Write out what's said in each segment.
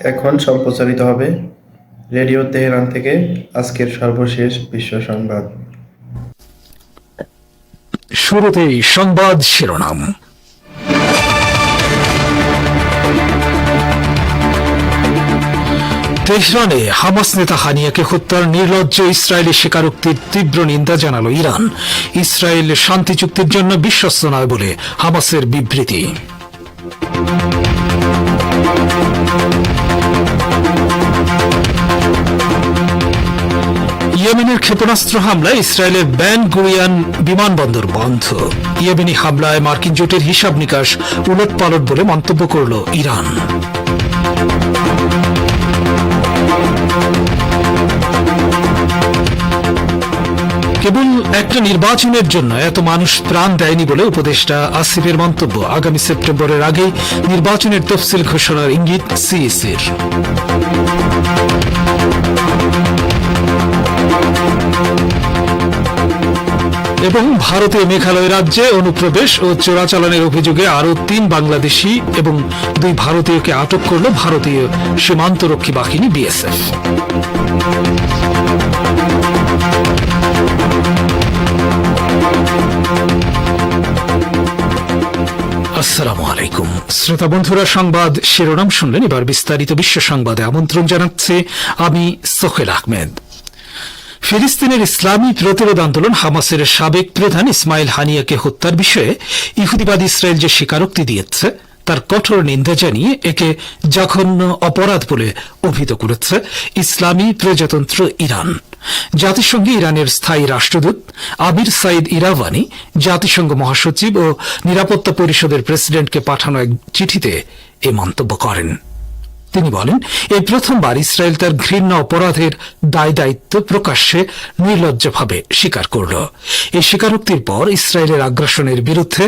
এখন সম্প্রচারিত হবে রেডিও তেহরান থেকে আজকের সর্বশেষ বিশ্ব সংবাদ। শুরুতেই সংবাদ শিরোনাম। তেহরানে হামাস নেতা হানিয়াকে হত্যার নির্লজ্জ ইসরায়েলি স্বীকারোক্তির তীব্র নিন্দা জানালো ইরান। ইসরায়েল শান্তি চুক্তির জন্য বিশ্বস্ত নয় বলে হামাসের বিবৃতি। ইয়েমেনের ক্ষেপণাস্ত্র হামলায় ইসরায়েলের ব্যান গুরিয়ান বিমানবন্দর বন্ধ। ইয়েমেনি হামলায় মার্কিন জোটের হিসাব নিকাশ উলট পালট বলে মন্তব্য করল ইরান। কেবল একটা নির্বাচনের জন্য এত মানুষ প্রাণ দেয়নি বলে উপদেষ্টা আসিফের মন্তব্য। আগামী সেপ্টেম্বরের আগেই নির্বাচনের তফসিল ঘোষণার ইঙ্গিত সিইসির এবং ভারতীয় মেঘালয় রাজ্যে অনুপ্রবেশ ও চোরাচালানের অভিযোগে আরও তিন বাংলাদেশি এবং দুই ভারতীয়কে আটক করল ভারতীয় সীমান্তরক্ষী বাহিনী বিএসএফ। আসসালামু আলাইকুম। শ্রোতা বন্ধুরা, সংবাদ শিরোনাম শুনলেন। এবার বিস্তারিত বিশ্ব সংবাদে আমন্ত্রণ জানাচ্ছে আমি সোহেল আহমেদ। ফিলিস্তিনের ইসলামী প্রতিরোধ আন্দোলন হামাসের সাবেক প্রধান ইসমাইল হানিয়াকে হত্যার বিষয়ে ইহুদিবাদ ইসরায়েল যে স্বীকারোক্তি দিয়েছে, তার কঠোর নিন্দা জানিয়ে একে জঘন্য অপরাধ বলে অভিহিত করেছে ইসলামী প্রজাতন্ত্র ইরান। জাতিসংঘে ইরানের স্থায়ী রাষ্ট্রদূত আবির সাইদ ইরাওয়ানি, জাতিসংঘ মহাসচিব ও নিরাপত্তা পরিষদের প্রেসিডেন্টকে পাঠানো এক চিঠিতে এ মন্তব্য করেন। তিনি বলেন, এই প্রথমবার ইসরায়েল তার ঘৃণ্য অপরাধের দায় দায়িত্ব প্রকাশ্যে নির্লজ্জভাবে স্বীকার করল। এই স্বীকারোক্তির পর ইসরায়েলের আগ্রাসনের বিরুদ্ধে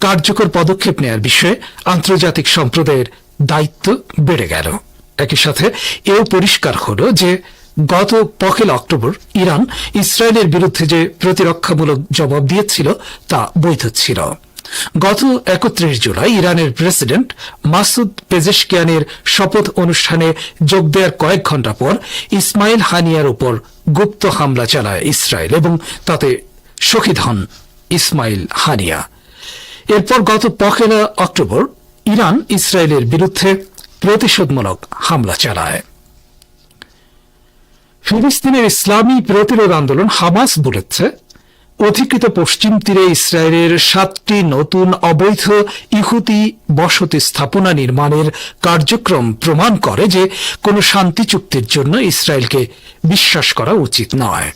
কার্যকর পদক্ষেপ নেয়ার বিষয়ে আন্তর্জাতিক সম্প্রদায়ের দায়িত্ব বেড়ে গেল। একই সাথে এও পরিষ্কার হল যে গত পহেলা অক্টোবর ইরান ইসরায়েলের বিরুদ্ধে যে প্রতিরক্ষামূলক জবাব দিয়েছিল তা বৈধ ছিল। গত একত্রিশ জুলাই ইরানের প্রেসিডেন্ট মাসুদ পেজেশকিয়ানের শপথ অনুষ্ঠানে যোগ দেওয়ার কয়েক ঘণ্টা পর ইসমাইল হানিয়ার উপর গুপ্ত হামলা চালায় ইসরায়েল এবং তাতে শহীদ হন ইসমাইল হানিয়া। এরপর গত পহেলা অক্টোবর ইরান ইসরায়েলের বিরুদ্ধে প্রতিশোধমূলক হামলা চালায়। ফিলিস্তিনের ইসলামী প্রতিরোধ আন্দোলন হামাস বলেছে অধিকৃত পশ্চিম তীরে ইসরায়েলের সাতটি নতুন অবৈধ ইহুতি বসতি স্থাপনা নির্মাণের কার্যক্রম প্রমাণ করে যে কোনো শান্তি চুক্তির জন্য ইসরায়েলকে বিশ্বাস করা উচিত নয়।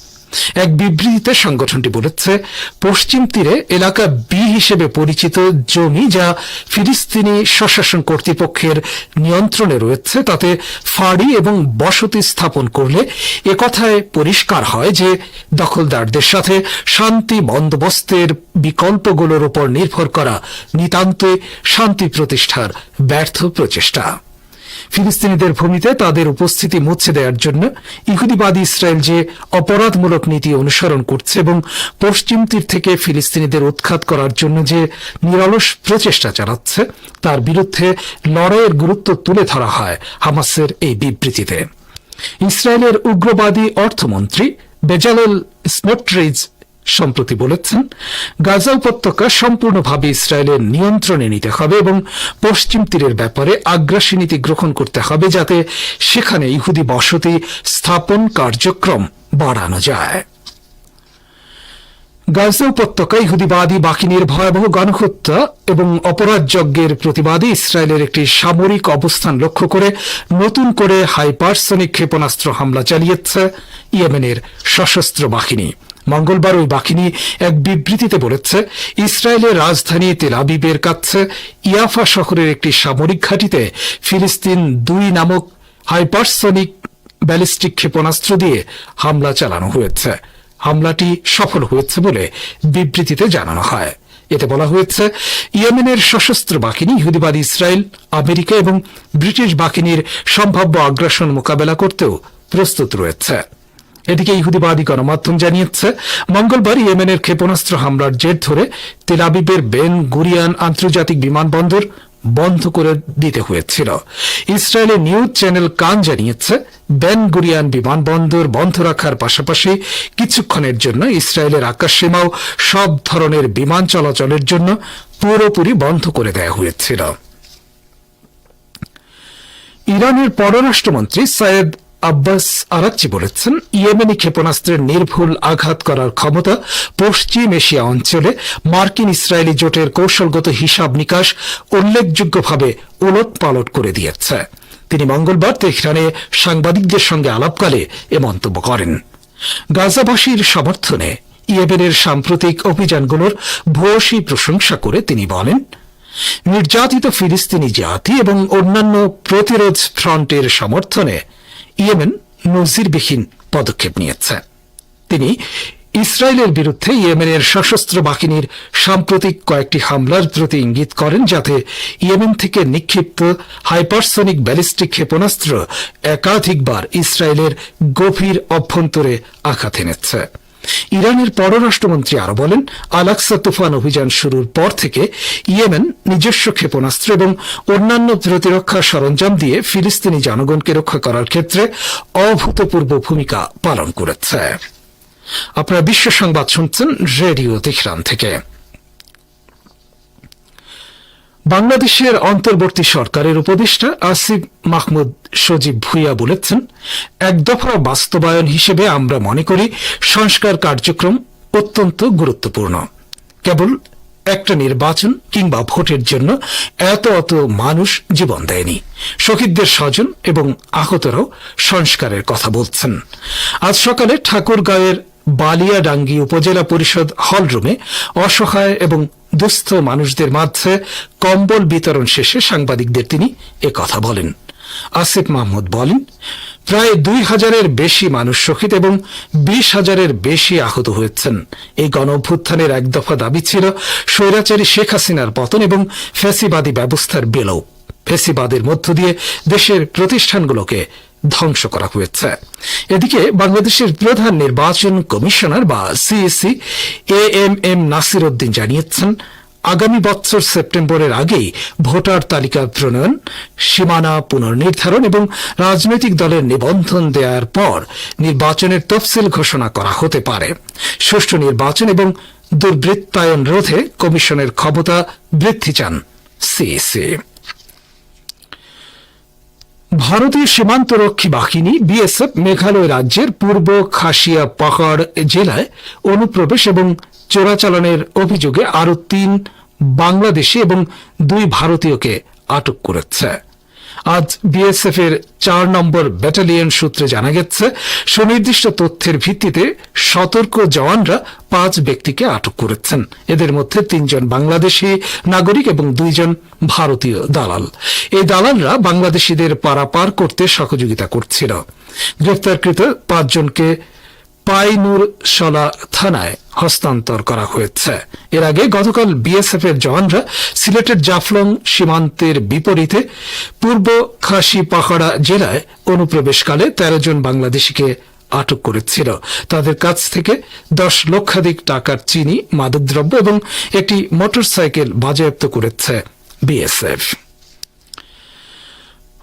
এক বিবৃতিতে সংগঠনটি বলেছে, পশ্চিম তীরে এলাকা বি হিসেবে পরিচিত জমি যা ফিলিস্তিনি স্বশাসন কর্তৃপক্ষের নিয়ন্ত্রণে রয়েছে, তাতে ফাঁড়ি এবং বসতি স্থাপন করলে একথায় পরিষ্কার হয় যে দখলদারদের সাথে শান্তি বন্দোবস্তের বিকল্পগুলোর উপর নির্ভর করা নিতান্তই শান্তি প্রতিষ্ঠার ব্যর্থ প্রচেষ্টা। ফিলিস্তিনিদের ভূমিতে তাদের উপস্থিতি মুছে দেওয়ার জন্য ইহুদিবাদী ইসরায়েল যে অপরাধমূলক নীতি অনুসরণ করছে এবং পশ্চিম তীর থেকে ফিলিস্তিনিদের উৎখাত করার জন্য যে নিরলস প্রচেষ্টা চালাচ্ছে, তার বিরুদ্ধে লড়াইয়ের গুরুত্ব তুলে ধরা হয় হামাসের এই বিবৃতিতে। ইসরায়েলের উগ্রবাদী অর্থমন্ত্রী বেজালেল স্মোট্রিজ সম্প্রতি বলেছেন, গাজা উপত্যকা সম্পূর্ণভাবে ইসরায়েলের নিয়ন্ত্রণে নিতে হবে এবং পশ্চিম তীরের ব্যাপারে আগ্রাসী নীতি গ্রহণ করতে হবে যাতে সেখানে ইহুদি বসতি স্থাপন কার্যক্রম বাড়ানো যায়। গাজা উপত্যকা ইহুদিবাদী বাহিনীর ভয়াবহ গণহত্যা এবং অপরাধ যজ্ঞের প্রতিবাদে ইসরায়েলের একটি সামরিক অবস্থান লক্ষ্য করে নতুন করে হাইপারসনিক ক্ষেপণাস্ত্র হামলা চালিয়েছে ইয়েমেনের সশস্ত্র বাহিনী। মঙ্গলবার ওই বাহিনী এক বিবৃতিতে বলেছে, ইসরায়েলের রাজধানী তেল আবিবের কাছে ইয়াফা শহরের একটি সামরিক ঘাঁটিতে ফিলিস্তিন দুই নামক হাইপারসনিক ব্যালিস্টিক ক্ষেপণাস্ত্র দিয়ে হামলা চালানো হয়েছে। হামলাটি সফল হয়েছে বলে বিবৃতিতে জানানো হয়। এতে বলা হয়েছে, ইয়েমেনের সশস্ত্র বাহিনী ইহুদিবাদী ইসরায়েল, আমেরিকা এবং ব্রিটিশ বাহিনীর সম্ভাব্য আগ্রাসন মোকাবেলা করতেও প্রস্তুত রয়েছে। এদিকে ইহুদিবাদী গণমাধ্যম জানিয়েছে, মঙ্গলবার ইয়েমেনের ক্ষেপণাস্ত্র হামলার জের ধরে তেলাবিবের বেন গুরিয়ান আন্তর্জাতিক বিমানবন্দর বন্ধ করে দিতে হয়েছিল। ইসরায়েলের নিউজ চ্যানেল কান জানিয়েছে, বেন গুরিয়ান বিমানবন্দর বন্ধ রাখার পাশাপাশি কিছুক্ষণের জন্য ইসরায়েলের আকাশসীমাও সব ধরনের বিমান চলাচলের জন্য পুরোপুরি বন্ধ করে দেওয়া হয়েছিল। ইরানের পররাষ্ট্রমন্ত্রী সৈয়দ আব্বাস আরাকচি বলেছেন, ইয়েমেনি ক্ষেপণাস্ত্রের নির্ভুল আঘাত করার ক্ষমতা পশ্চিম এশিয়া অঞ্চলে মার্কিন ইসরায়েলি জোটের কৌশলগত হিসাব নিকাশ উল্লেখযোগ্যভাবে ওলট পালট করে দিয়েছে। তিনি মঙ্গলবার তেহরানে সাংবাদিকদের সঙ্গে আলাপকালে এ মন্তব্য করেন। গাজাবাসীর সমর্থনে ইয়েমেনের সাম্প্রতিক অভিযানগুলোর ভূয়সী প্রশংসা করে তিনি বলেন, নির্যাতিত ফিলিস্তিনি জাতি এবং অন্যান্য প্রতিরোধ ফ্রন্টের সমর্থনে ইয়েমেন নজিরবিহীন পদক্ষেপ নিয়েছে। তিনি ইসরায়েলের বিরুদ্ধে ইয়েমেনের সশস্ত্র বাহিনীর সাম্প্রতিক কয়েকটি হামলার প্রতি ইঙ্গিত করেন যাতে ইয়েমেন থেকে নিক্ষিপ্ত হাইপারসনিক ব্যালিস্টিক ক্ষেপণাস্ত্র একাধিকবার ইসরায়েলের গভীর অভ্যন্তরে আঘাত এনেছে। ইরানের পররাষ্ট্রমন্ত্রী আরও বলেন আলাক্সা তুফান অভিযান শুরুর পর থেকে ইয়েমেন নিজস্ব ক্ষেপণাস্ত্র এবং অন্যান্য প্রতিরক্ষা সরঞ্জাম দিয়ে ফিলিস্তিনি জনগণকে রক্ষা করার ক্ষেত্রে অভূতপূর্ব ভূমিকা পালন করেছে। আপনারা বিশ্ব সংবাদ শুনছেন রেডিও তেহরান থেকে। বাংলাদেশের অন্তর্বর্তী সরকারের উপদেষ্টা আসিফ মাহমুদ সজীব ভুইয়া বলেছেন, এক দফা বাস্তবায়ন হিসেবে আমরা মনে করি সংস্কার কার্যক্রম অত্যন্ত গুরুত্বপূর্ণ। কেবল একটা নির্বাচন কিংবা ভোটের জন্য এত অত মানুষ জীবন দেয়নি। শহীদদের স্বজন এবং আহতরাও সংস্কারের কথা বলছেন। আজ সকালে ঠাকুরগাঁয়ের বালিয়াডাঙ্গি উপজেলা পরিষদ হলরুমে অসহায় এবং দুস্থ মানুষদের মাঝে কম্বল বিতরণ শেষে সাংবাদিকদের তিনি কথা বলেন। আসিফ মাহমুদ বলেন, প্রায় দুই হাজারের বেশি মানুষ শহীদ এবং বিশ হাজারের বেশি আহত হয়েছেন। এই গণ অভ্যুত্থানের এক দফা দাবি ছিল স্বৈরাচারী শেখ হাসিনার পতন এবং ফ্যাসিবাদী ব্যবস্থার বেলও ফেসিবাদের মধ্য দিয়ে দেশের প্রতিষ্ঠানগুলোকে ধ্বংস করা হয়েছে। এদিকে বাংলাদেশের প্রধান নির্বাচন কমিশনার বা CEC A M M Nasir Uddin জানিয়েছেন, আগামী বছর সেপ্টেম্বরের আগেই ভোটার তালিকা প্রণয়ন, সীমানা পুনর্নির্ধারণ এবং রাজনৈতিক দলের নিবন্ধন দেওয়ার পর নির্বাচনের তফসিল ঘোষণা করা হতে পারে। সুষ্ঠু নির্বাচন এবং দুর্বৃত্তায়ন রোধে কমিশনের ক্ষমতা বৃদ্ধি চান সিএসি। ভারতীয় সীমান্তরক্ষী বাহিনী বিএসএফ মেঘালয় রাজ্যের পূর্ব খাসিয়া পাহাড় জেলায় অনুপ্রবেশ এবং চোরাচালানের অভিযোগে আরও তিন বাংলাদেশি এবং দুই ভারতীয়কে আটক করেছে। আজ বিএসএফ এর চার নম্বর ব্যাটালিয়ন সূত্রে জানা গেছে, সুনির্দিষ্ট তথ্যের ভিত্তিতে সতর্ক জওয়ানরা পাঁচ ব্যক্তিকে আটক করেছেন। এদের মধ্যে তিনজন বাংলাদেশি নাগরিক এবং দুইজন ভারতীয় দালাল। এই দালালরা বাংলাদেশিদের পারাপার করতে সহযোগিতা করছিল। গ্রেফতারকৃত পাঁচজনকে পাইনুর সলা থানায় হস্তান্তর করা হয়েছে। এর আগে গতকাল বিএসএফ এর জওয়ানরা সিলেটের জাফলং সীমান্তের বিপরীতে পূর্ব খাসি পাহাড়া জেলায় অনুপ্রবেশকালে তেরো জন বাংলাদেশিকে আটক করেছিল। তাদের কাছ থেকে দশ লক্ষাধিক টাকার চিনি, মাদকদ্রব্য এবং একটি মোটরসাইকেল বাজেয়াপ্ত করেছে বিএসএফ।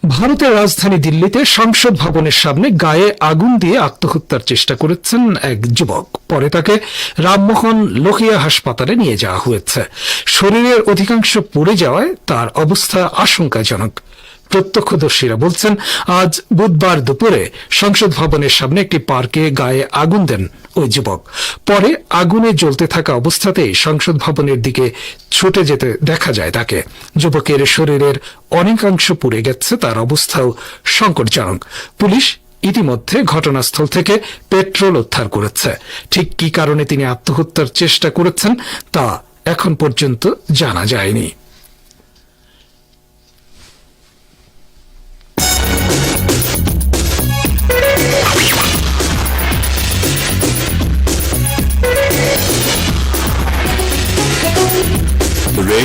ভারতের রাজধানী দিল্লিতে সংসদ ভবনের সামনে গায়ে আগুন দিয়ে আত্মহত্যার চেষ্টা করেছেন এক যুবক। পরে তাকে রামমোহন লোহিয়া হাসপাতালে নিয়ে যাওয়া হয়েছে। শরীরের অধিকাংশ পড়ে যাওয়ায় তার অবস্থা আশঙ্কাজনক। প্রত্যক্ষদর্শীরা বলছেন, আজ বুধবার দুপুরে সংসদ ভবনের সামনে একটি পার্কে গায়ে আগুন দেন ওই যুবক। পরে আগুনে জ্বলতে থাকা অবস্থাতেই সংসদ ভবনের দিকে ছুটে যেতে দেখা যায় তাকে। যুবকের শরীরের অনেকাংশ পুড়ে গেছে, তার অবস্থাও সংকটজনক। পুলিশ ইতিমধ্যে ঘটনাস্থল থেকে পেট্রোল উদ্ধার করেছে। ঠিক কি কারণে তিনি আত্মহত্যার চেষ্টা করেছেন, তা এখন পর্যন্ত জানা যায়নি।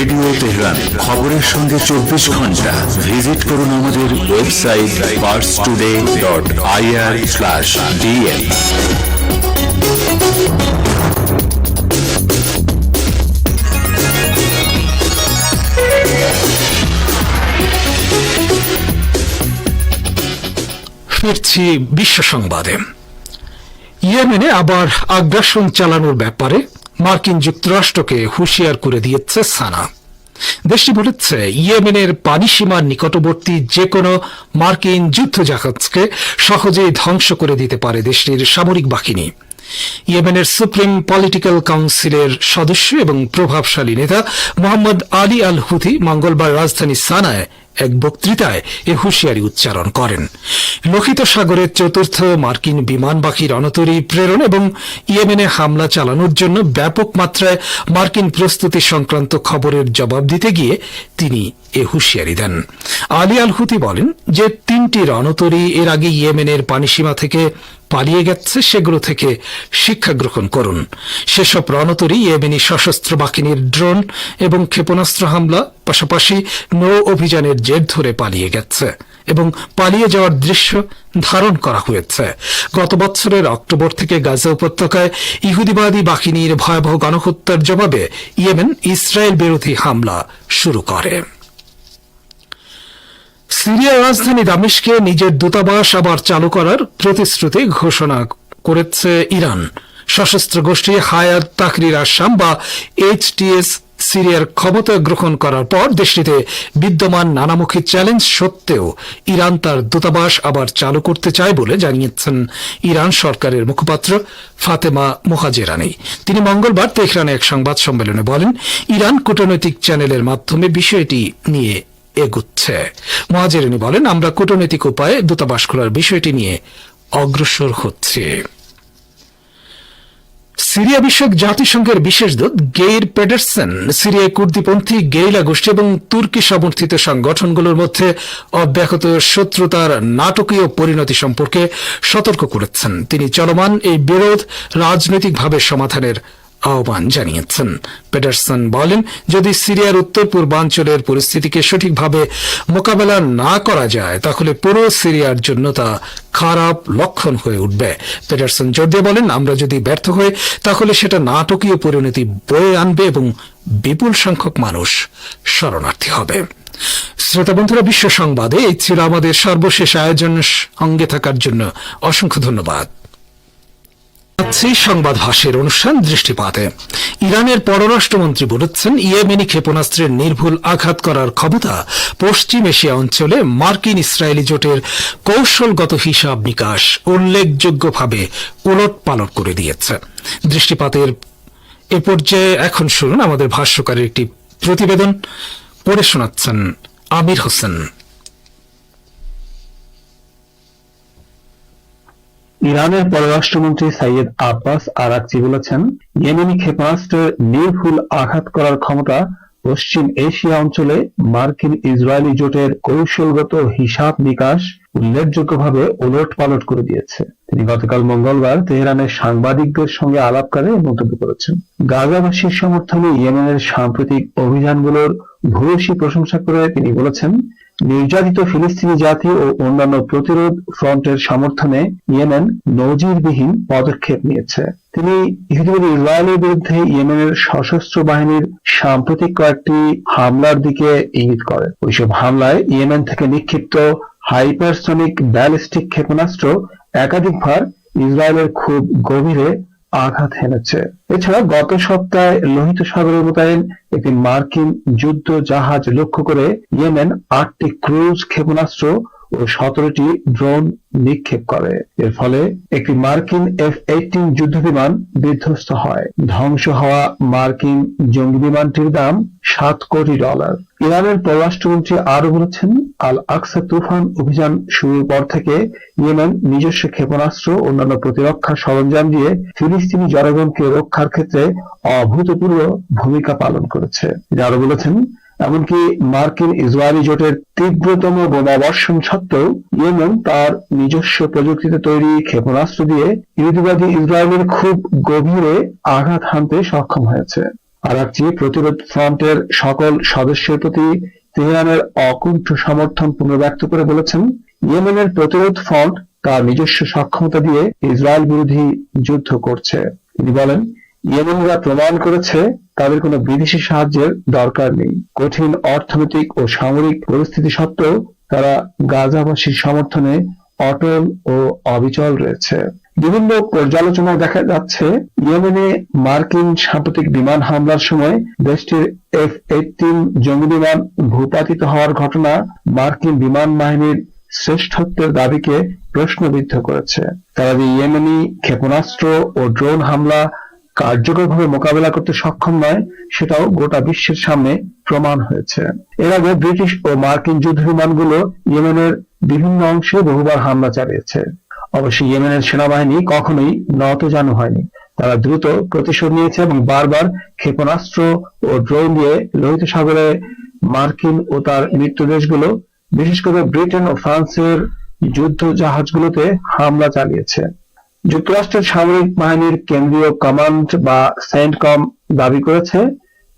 রেডিও তেহরান, খবরের সঙ্গে চব্বিশ ঘণ্টা। ভিজিট করুন আমাদের website Pars Today dot IR slash ফিরছি বিশ্ব সংবাদে। ইয়েমেনে আবার আগ্রাসন চালানোর ব্যাপারে মার্কিন যুক্তরাষ্ট্রকে হুঁশিয়ার করে দিয়েছে সানা। দেশটি বলেছে, ইয়েমেনের পানিসীমার নিকটবর্তী যে কোনো মার্কিন যুদ্ধজাহাজকে সহজেই ধ্বংস করে দিতে পারে দেশটির সামরিক বাহিনী। ইয়েমেনের সুপ্রিম পলিটিক্যাল কাউন্সিলের সদস্য এবং প্রভাবশালী নেতা মোহাম্মদ আলী আল হুথি মঙ্গলবার রাজধানী সানায় এক বক্তৃতায় এ হুঁশিয়ারি উচ্চারণ করেন। লোহিত সাগরের চতুর্থ মার্কিন বিমানবাহী রণতরী প্রেরণ এবং ইয়েমেনে হামলা চালানোর জন্য ব্যাপক মাত্রায় মার্কিন প্রস্তুতি সংক্রান্ত খবরের জবাব দিতে গিয়ে তিনি এ হুঁশিয়ারি দেন। আলী আল হুতি বলেন যে তিনটি রণতরী এর আগে ইয়েমেনের পানিসীমা থেকে পালিয়ে গেছে, সেগুলো থেকে শিক্ষা গ্রহণ করুন। সেসব রণতরী ইয়েমেনি সশস্ত্র বাহিনীর ড্রোন এবং ক্ষেপণাস্ত্র হামলা, পাশাপাশি নৌ অভিযানের জের ধরে পালিয়ে গেছে এবং পালিয়ে যাওয়ার দৃশ্য ধারণ করা হয়েছে। গত বছরের অক্টোবর থেকে গাজা উপত্যকায় ইহুদিবাদী বাহিনীর ভয়াবহ গণহত্যার জবাবে ইয়েমেন ইসরায়েল বিরোধী হামলা শুরু করে। সিরিয়ার রাজধানী দামেশকে নিজের দূতাবাস আবার চালু করার প্রতিশ্রুতি ঘোষণা করেছে ইরান। সশস্ত্র গোষ্ঠী হায়াত তাকরির আসাম বা এইচটিএস সিরিয়ার ক্ষমতা গ্রহণ করার পর দেশটিতে বিদ্যমান নানামুখী চ্যালেঞ্জ সত্ত্বেও ইরান তার দূতাবাস আবার চালু করতে চায় বলে জানিয়েছেন ইরান সরকারের মুখপাত্র ফাতেমা মোহাজেরানি। তিনি মঙ্গলবার তেহরানে এক সংবাদ সম্মেলনে বলেন, ইরান কূটনৈতিক চ্যানেলের মাধ্যমে বিষয়টি নিয়ে এগুচ্ছে। মহাজেরানি বলেন, আমরা কূটনৈতিক উপায়ে দূতাবাস খোলার বিষয়টি নিয়ে অগ্রসর হচ্ছে। সিরিয়া বিষয়ক জাতিসংঘের বিশেষ দূত গেইর পেডারসন, সিরিয়ায় কুর্দিপন্থী গেইলা গোষ্ঠী এবং তুর্কি সমর্থিত সংগঠনগুলোর মধ্যে অব্যাহত শত্রুতার নাটকীয় পরিণতি সম্পর্কে সতর্ক করেছেন। তিনি চলমান এই বিরোধ রাজনৈতিকভাবে সমাধানের আহ্বান জানিয়েছেন। পেডারসন বলেন, যদি সিরিয়ার উত্তর পূর্বাঞ্চলের পরিস্থিতিকে সঠিকভাবে মোকাবেলা না করা যায়, তাহলে পুরো সিরিয়ার জন্য তা খারাপ লক্ষণ হয়ে উঠবে। পেডারসন জোর দিয়ে বলেন, আমরা যদি ব্যর্থ হই, তাহলে সেটা নাটকীয় পরিণতি বয়ে আনবে এবং বিপুল সংখ্যক মানুষ শরণার্থী হবে। শ্রোতা বন্ধুরা, বিশ্ব সংবাদে এই ছিল আমাদের সর্বশেষ আয়োজন সঙ্গে থাকার জন্য অসংখ্য ধন্যবাদ। যাচ্ছে সংবাদ অনুষ্ঠান দৃষ্টিপাতে। ইরানের পররাষ্ট্রমন্ত্রী বলেছেন, ইয়েমেনি ক্ষেপণাস্ত্রের নির্ভুল আঘাত করার ক্ষমতা পশ্চিম এশিয়া অঞ্চলে মার্কিন ইসরায়েলি জোটের কৌশলগত হিসাব নিকাশ উল্লেখযোগ্যভাবে ওলট পালট করে দিয়েছে। দৃষ্টিপাতের এ পর্যায়ে এখন শুনুন আমাদের ভাষ্যকারের একটি প্রতিবেদন, পড়ে শোনাচ্ছেন আমির হোসেন। ইরানের পররাষ্ট্রমন্ত্রী সাইয়েদ আব্বাস আরাকচি বলেছেন, ইয়েমেনি ক্ষেপণাস্ত্রের নির্ভুল আঘাত করার ক্ষমতা পশ্চিম এশিয়া অঞ্চলে মার্কিন ইসরায়েলি জোটের কৌশলগত হিসাব নিকাশ উল্লেখযোগ্যভাবে ওলট পালট করে দিয়েছে। তিনি গতকাল মঙ্গলবার তেহরানের সাংবাদিকদের সঙ্গে আলাপকালে মন্তব্য করেছেন। গাজাবাসীর সমর্থনে ইয়েমেনের সাম্প্রতিক অভিযানগুলোর ভূয়সী প্রশংসা করে তিনি বলেছেন নির্যাতিত ফিলিস্তিনি জাতি ও অন্যান্য প্রতিরোধ ফ্রন্টের সমর্থনে ইয়েমেন নজিরবিহীন পদক্ষেপ নিয়েছে। তিনি ইহুদিবাদী ইসরায়েলের বিরুদ্ধে ইয়েমেনের সশস্ত্র বাহিনীর সাম্প্রতিক কয়েকটি হামলার দিকে ইঙ্গিত করেন ওইসব হামলায় ইয়েমেন থেকে নিক্ষিপ্ত হাইপারসনিক ব্যালিস্টিক ক্ষেপণাস্ত্র একাধিকবার ইসরায়েলের খুব গভীরে আঘাত হেনেছে। এছাড়া গত সপ্তাহে লোহিত সাগরের মোতায়েন একটি মার্কিন যুদ্ধ জাহাজ লক্ষ্য করে ইয়েমেন আটটি ক্রুজ ক্ষেপণাস্ত্র সতেরোটি ড্রোন নিক্ষেপ করে। এর ফলে একটি মার্কিন এফ এইটিন যুদ্ধ বিমান বিধ্বস্ত হয়। ধ্বংস হওয়া মার্কিন জঙ্গি বিমানটির দাম সাত কোটি ডলার। ইরানের পররাষ্ট্রমন্ত্রী আরও বলেছেন আল আকসা তুফান অভিযান শুরুর পর থেকে ইয়েমেন নিজস্ব ক্ষেপণাস্ত্র অন্যান্য প্রতিরক্ষা সরঞ্জাম দিয়ে ফিলিস্তিনি জনগণকে রক্ষার ক্ষেত্রে অভূতপূর্ব ভূমিকা পালন করেছে। তিনি আরও বলেছেন এমনকি মার্কিন ইসরায়েলি জোটের তীব্রতম বোমাবর্ষণ সত্ত্বেও ইয়েমেন তার নিজস্ব প্রযুক্তিতে তৈরি ক্ষেপণাস্ত্র দিয়ে ইহুদিবাদী ইসরায়েলের খুব গভীরে আঘাত হানতে সক্ষম হয়েছে। আরাকচি প্রতিরোধ ফ্রন্টের সকল সদস্যের প্রতি তেহরানের অকুণ্ঠ সমর্থন পুনর্ব্যক্ত করে বলেছেন, ইয়েমেনের প্রতিরোধ ফ্রন্ট তার নিজস্ব সক্ষমতা দিয়ে ইসরায়েল বিরোধী যুদ্ধ করছে। তিনি বলেন ইয়েমেনরা প্রমাণ করেছে তাদের কোনো বিদেশি সাহায্যের দরকার নেই। কঠিন অর্থনৈতিক ও সামরিক পরিস্থিতি সত্ত্বেও তারা গাজাবাসীর সমর্থনে অটল ও অবিচল রয়েছে। বিভিন্ন পর্যালোচনায় দেখা যাচ্ছে, ইয়েমেনে মার্কিন সাম্প্রতিক বিমান হামলার সময় দেশটির এফ এইটিন জঙ্গি বিমান ভূপাতিত হওয়ার ঘটনা মার্কিন বিমান বাহিনীর শ্রেষ্ঠত্বের দাবিকে প্রশ্নবিদ্ধ করেছে। তারা যে ইয়েমেনি ক্ষেপণাস্ত্র ও ড্রোন হামলা কার্যকরভাবে মোকাবেলা করতে সক্ষম নয়, সেটাও গোটা বিশ্বের সামনে প্রমাণ হয়েছে। এর আগে ব্রিটিশ ও মার্কিন যুদ্ধ বিমানগুলো ইয়েমেনের বিভিন্ন অংশে বহুবার হামলা চালিয়েছে। অবশ্য ইয়েমেনের সেনাবাহিনী কখনোই নতজানু হয়নি। তারা দ্রুত প্রতিশোধ নিয়েছে এবং বারবার ক্ষেপণাস্ত্র ও ড্রোন দিয়ে লোহিত সাগরে মার্কিন ও তার মিত্র দেশগুলো বিশেষ করে ব্রিটেন ও ফ্রান্সের যুদ্ধ জাহাজগুলোতে হামলা চালিয়েছে। যুক্তরাষ্ট্রের সামরিক বাহিনীর কেন্দ্রীয় কমান্ড বা সেন্টকম দাবি করেছে,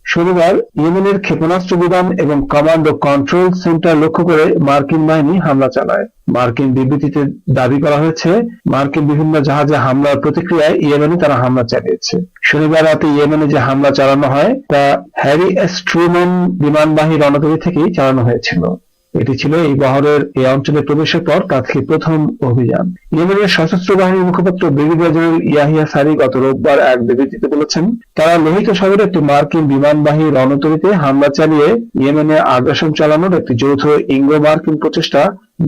শনিবার ইয়েমেনের ক্ষেপণাস্ত্র বিমান এবং কমান্ড ও কন্ট্রোল সেন্টার লক্ষ্য করে মার্কিন বাহিনী হামলা চালায়। মার্কিন বিবৃতিতে দাবি করা হয়েছে, মার্কিন বিভিন্ন জাহাজে হামলার প্রতিক্রিয়ায় ইয়েমেনে তারা হামলা চালিয়েছে। শনিবার রাতে ইয়েমেনে যে হামলা চালানো হয়, তা হ্যারি এস ট্রুম্যান বিমানবাহী রণতরী থেকেই চালানো হয়েছিল। এটি ছিল এই বহরের এই অঞ্চলে প্রবেশের পর তাৎক্ষী প্রথম অভিযান। ইয়েমেনের সশস্ত্র বাহিনীর মুখপাত্র ব্রিগেডিয়ার জেনারেল ইয়াহিয়া সারি গত রোববার এক বিবৃতিতে বলেছেন, তারা লোহিত সাগরে একটি মার্কিন বিমানবাহী রণতরীতে হামলা চালিয়ে ইয়েমেনে আগ্রাসন চালানোর একটি যৌথ ইঙ্গো মার্কিন প্রচেষ্টা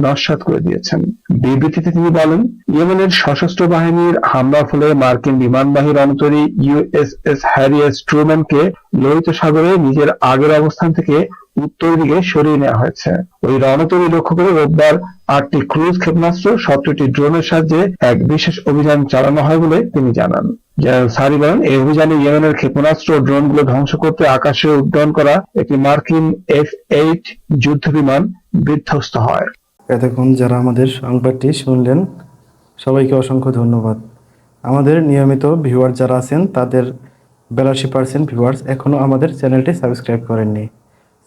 নস্যাৎ করে দিয়েছেন। বিবৃতিতে তিনি বলেন, ইয়েমেনের সশস্ত্র বাহিনীর হামলার ফলে মার্কিন বিমানবাহী রণতরী ইউএসএস হ্যারিয়াস ট্রুম্যানকে লোহিত সাগরে নিজের আগের অবস্থান থেকে উত্তর দিকে সরিয়ে নেওয়া হয়েছে। ওই রণতরী লক্ষ্য করে রোববার আটটি ক্রুজ ক্ষেপণাস্ত্র, সতেরোটি ড্রোনের সাহায্যে এক বিশেষ অভিযান চালানো হয় বলে তিনি জানান। জেনারেল সারি বলেন, এই অভিযানে ইয়েমেনের ক্ষেপণাস্ত্র ও ড্রোনগুলো ধ্বংস করতে আকাশে উড্ডয়ন করা একটি মার্কিন এফ এইট যুদ্ধ বিমান বিধ্বস্ত হয়। এতক্ষণ যারা আমাদের সংবাদটি শুনলেন, সবাইকে অসংখ্য ধন্যবাদ। আমাদের নিয়মিত ভিউয়ার যারা আছেন, তাদের বিরাশি পার্সেন্ট ভিউয়ার্স এখনও আমাদের চ্যানেলটি সাবস্ক্রাইব করেননি।